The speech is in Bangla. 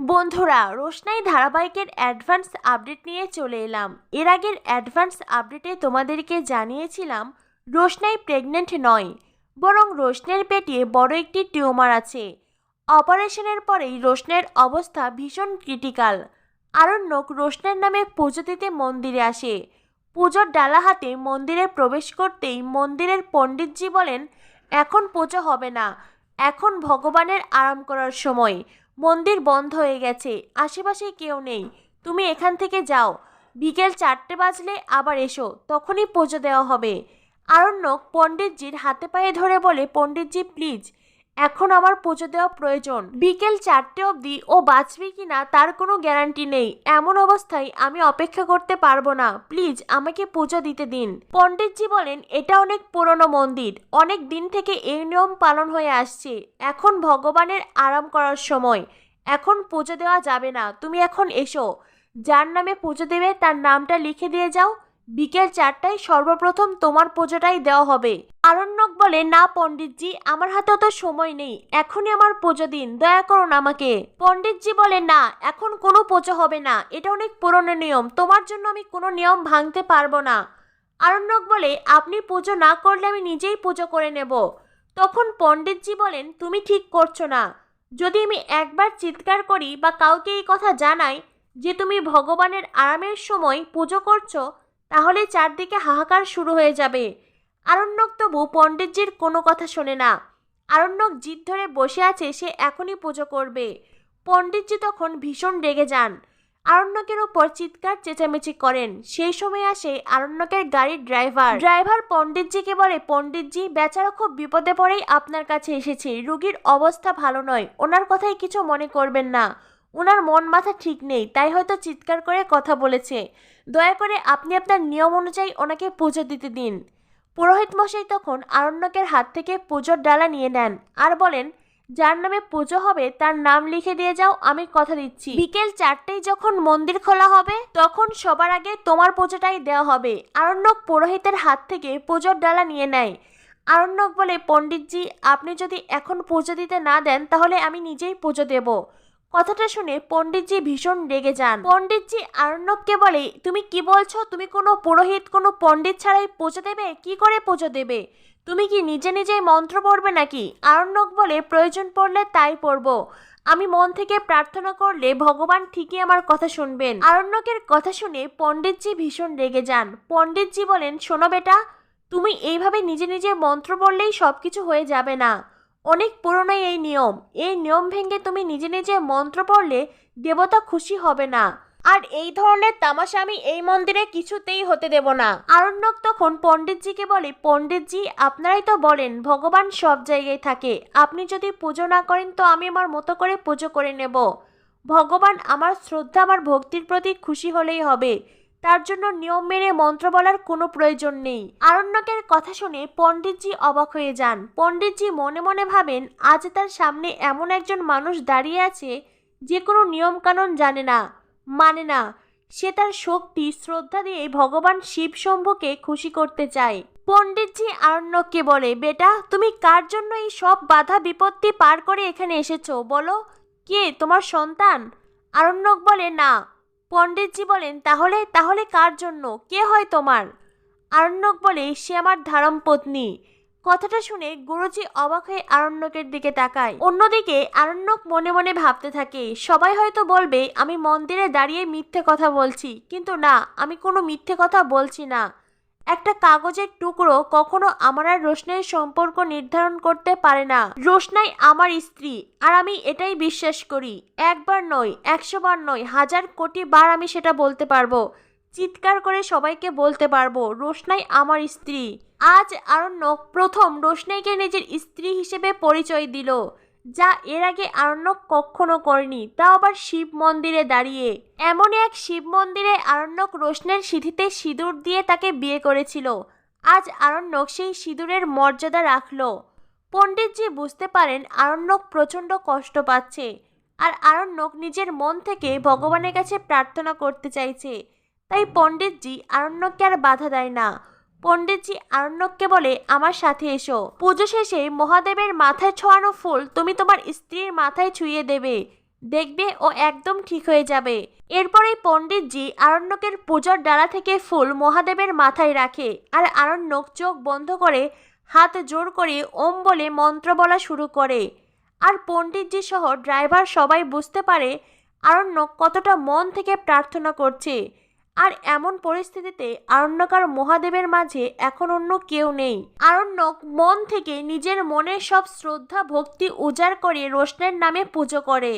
বন্ধুরা, রোশনাই ধারাবাহিকের অ্যাডভান্স আপডেট নিয়ে চলে এলাম। এর আগের অ্যাডভান্স আপডেটে তোমাদেরকে জানিয়েছিলাম, রোশনাই প্রেগনেন্ট নয়, বরং রোশনের পেটে বড় একটি টিউমার আছে। অপারেশনের পরেই রোশনের অবস্থা ভীষণ ক্রিটিক্যাল। আরণ্যক রোশনের নামে পুজো দিতে মন্দিরে আসে। পুজোর ডালা হাতে মন্দিরে প্রবেশ করতেই মন্দিরের পণ্ডিতজি বলেন, এখন পুজো হবে না। এখন ভগবানের আরাম করার সময়। মন্দির বন্ধ হয়ে গেছে, আশেপাশে কেউ নেই। তুমি এখান থেকে যাও। বিকেল চারটে বাজলে আবার এসো, তখনই পুজো দেওয়া হবে। আরণ্যক পণ্ডিতজির হাতে পায়ে ধরে বলে, পণ্ডিতজি প্লিজ এখন আমার পুজো দেওয়া প্রয়োজন। বিকেল চারটে অবধি ও বাঁচবে কি না তার কোনো গ্যারান্টি নেই। এমন অবস্থায় আমি অপেক্ষা করতে পারব না। প্লিজ, আমাকে পুজো দিতে দিন। পণ্ডিতজি বলেন, এটা অনেক পুরনো মন্দির। অনেক দিন থেকে এই নিয়ম পালন হয়ে আসছে। এখন ভগবানের আরাম করার সময়। এখন পুজো দেওয়া যাবে না। তুমি এখন এসো। যার নামে পুজো দেবে, তার নামটা লিখে দিয়ে যাও। বিকেল চারটায় সর্বপ্রথম তোমার পুজোটাই দেওয়া হবে। আরণ্যক বলে, না পণ্ডিতজি, আমার হাতে তো সময় নেই। এখনই আমার পুজো দিন, দয়া করুন আমাকে। পণ্ডিতজি বলে, না, এখন কোনো পুজো হবে না। এটা অনেক পুরনো নিয়ম। তোমার জন্য আমি কোনো নিয়ম ভাঙতে পারব না। আরণ্যক বলে, আপনি পুজো না করলে আমি নিজেই পুজো করে নেব। তখন পণ্ডিতজি বলেন, তুমি ঠিক করছ না। যদি আমি একবার চিৎকার করি বা কাউকে এই কথা জানাই যে তুমি ভগবানের আরামের সময় পুজো করছ, তাহলে চারদিকে হাহাকার শুরু হয়ে যাবে। আরণ্যক তবু পণ্ডিতজির কোনো কথা শোনে না। আরণ্যক জিদ ধরে বসে আছে, সে এখনই পুজো করবে। পণ্ডিতজি তখন ভীষণ রেগে যান। আরণ্যকের ওপর চিৎকার, চেঁচামেচি করেন। সেই সময় আসে আরণ্যকের গাড়ির ড্রাইভার। ড্রাইভার পণ্ডিতজিকে বলে, পণ্ডিতজি, বেচারা খুব বিপদে পড়েই আপনার কাছে এসেছে। রুগীর অবস্থা ভালো নয়। ওনার কথাই কিছু মনে করবেন না। ওনার মন মাথা ঠিক নেই, তাই হয়তো চিৎকার করে কথা বলেছে। দয়া করে আপনি আপনার নিয়ম অনুযায়ী ওনাকে পুজো দিতে দিন। পুরোহিত মশাই তখন আরণ্যকের হাত থেকে পুজোর ডালা নিয়ে নেন আর বলেন, যার নামে পুজো হবে, তার নাম লিখে দিয়ে যাও, আমি কথা দিচ্ছি। বিকেল চারটেই যখন মন্দির খোলা হবে, তখন সবার আগে তোমার পুজোটাই দেওয়া হবে। আরণ্যক পুরোহিতের হাত থেকে পুজোর ডালা নিয়ে নেয়। আরণ্যক বলে, পণ্ডিতজি, আপনি যদি এখন পুজো দিতে না দেন, তাহলে আমি নিজেই পুজো দেব। কথাটা শুনে পণ্ডিতজি ভীষণ রেগে যান। পণ্ডিতজি, আরণ্যককে বলে, তুমি কি বলছো? তুমি কোনো পুরোহিত, কোনো পণ্ডিত ছাড়াই পুজো দেবে? কি করে পুজো দেবে? তুমি কি নিজে নিজেই মন্ত্র পড়বে নাকি? আরণ্যক বলে, প্রয়োজন পড়লে তাই পড়ব। আমি মন থেকে প্রার্থনা করলে ভগবান ঠিকই আমার কথা শুনবেন। আরণ্যকের কথা শুনে পণ্ডিতজি ভীষণ রেগে যান। পণ্ডিতজি বলেন, শোনো বেটা, তুমি এইভাবে নিজে নিজে মন্ত্র পড়লেই সব কিছু হয়ে যাবে না। অনেক পুরনো এই নিয়ম। এই নিয়ম ভেঙে তুমি নিজে নিজে মন্ত্র পড়লে দেবতা খুশি হবে না। আর এই ধরনের তামাশা আমি এই মন্দিরে কিছুতেই হতে দেব না। আরণ্যক তখন পণ্ডিতজিকে বলে, পণ্ডিতজি, আপনারাই তো বলেন, ভগবান সব জায়গায় থাকে। আপনি যদি পুজো না করেন তো আমি আমার মতো করে পুজো করে নেব। ভগবান আমার শ্রদ্ধা, আমার ভক্তির প্রতি খুশি হলেই হবে। তার জন্য নিয়ম মেনে মন্ত্র বলার কোনো প্রয়োজন নেই। আরণ্যকের কথা শুনে পণ্ডিতজি অবাক হয়ে যান। পণ্ডিতজি মনে মনে ভাবেন, আজ তার সামনে এমন একজন মানুষ দাঁড়িয়ে আছে যে কোনো নিয়মকানুন জানে না মানে না। সে তার শক্তি, শ্রদ্ধা দিয়ে ভগবান শিব শম্ভুকে খুশি করতে চায়। পণ্ডিতজি আরণ্যককে বলে, বেটা, তুমি কার জন্য এই সব বাধা বিপত্তি পার করে এখানে এসেছ? বলো, কে? তোমার সন্তান? আরণ্যক বলে, না। পণ্ডিতজি বলেন, তাহলে তাহলে কার জন্য? কে হয় তোমার? আরণ্যক বলে, সে আমার ধারম পত্নী। কথাটা শুনে গুরুজি অবাক হয়ে আরণ্যকের দিকে তাকায়। অন্যদিকে আরণ্যক মনে মনে ভাবতে থাকে, সবাই হয়তো বলবে, আমি মন্দিরে দাঁড়িয়ে মিথ্যে কথা বলছি, কিন্তু না, আমি কোনো মিথ্যে কথা বলছি না। একটা কাগজের টুকরো কখনো আমার আর রোশনাইয়ের সম্পর্ক নির্ধারণ করতে পারে না। রোশনাই আমার স্ত্রী, আর আমি এটাই বিশ্বাস করি, একবার নয়, একশো বার নয়, হাজার কোটি বার আমি সেটা বলতে পারব। চিৎকার করে সবাইকে বলতে পারব, রোশনাই আমার স্ত্রী। আজ আরণ্যক প্রথম রোশনাইকে নিজের স্ত্রী হিসেবে পরিচয় দিল। যা এর আগে আরণ্যক কখনো করেনি, তা আবার শিব মন্দিরে দাঁড়িয়ে। এমন এক শিব মন্দিরে আরণ্যক রোশনের সিঁথিতে সিঁদুর দিয়ে তাকে বিয়ে করেছিল। আজ আরণ্যক সেই সিঁদুরের মর্যাদা রাখল। পণ্ডিতজি বুঝতে পারেন আরণ্যক প্রচণ্ড কষ্ট পাচ্ছে আর আরণ্যক নিজের মন থেকে ভগবানের কাছে প্রার্থনা করতে চাইছে। তাই পণ্ডিতজি আরণ্যককে আর বাধা দেয় না। পণ্ডিতজি আরণ্যককে বলে, আমার সাথে এসো। পুজো শেষে মহাদেবের মাথায় ছোঁয়ানো ফুল তুমি তোমার স্ত্রীর মাথায় ছুঁয়ে দেবে। দেখবে ও একদম ঠিক হয়ে যাবে। এরপরেই পণ্ডিতজি আরণ্যকের পুজোর ডালা থেকে ফুল মহাদেবের মাথায় রাখে আর আরণ্যক চোখ বন্ধ করে হাত জোর করে ওম বলে মন্ত্র বলা শুরু করে। আর পণ্ডিতজি সহ ড্রাইভার সবাই বুঝতে পারে আরণ্যক কতটা মন থেকে প্রার্থনা করছে। আর এমন পরিস্থিতিতে আরণ্যক আর মহাদেবের মাঝে এখন অন্য কেউ নেই। আরণ্যক মন থেকে নিজের মনের সব শ্রদ্ধা, ভক্তি উজাড় করে রোশনের নামে পুজো করে।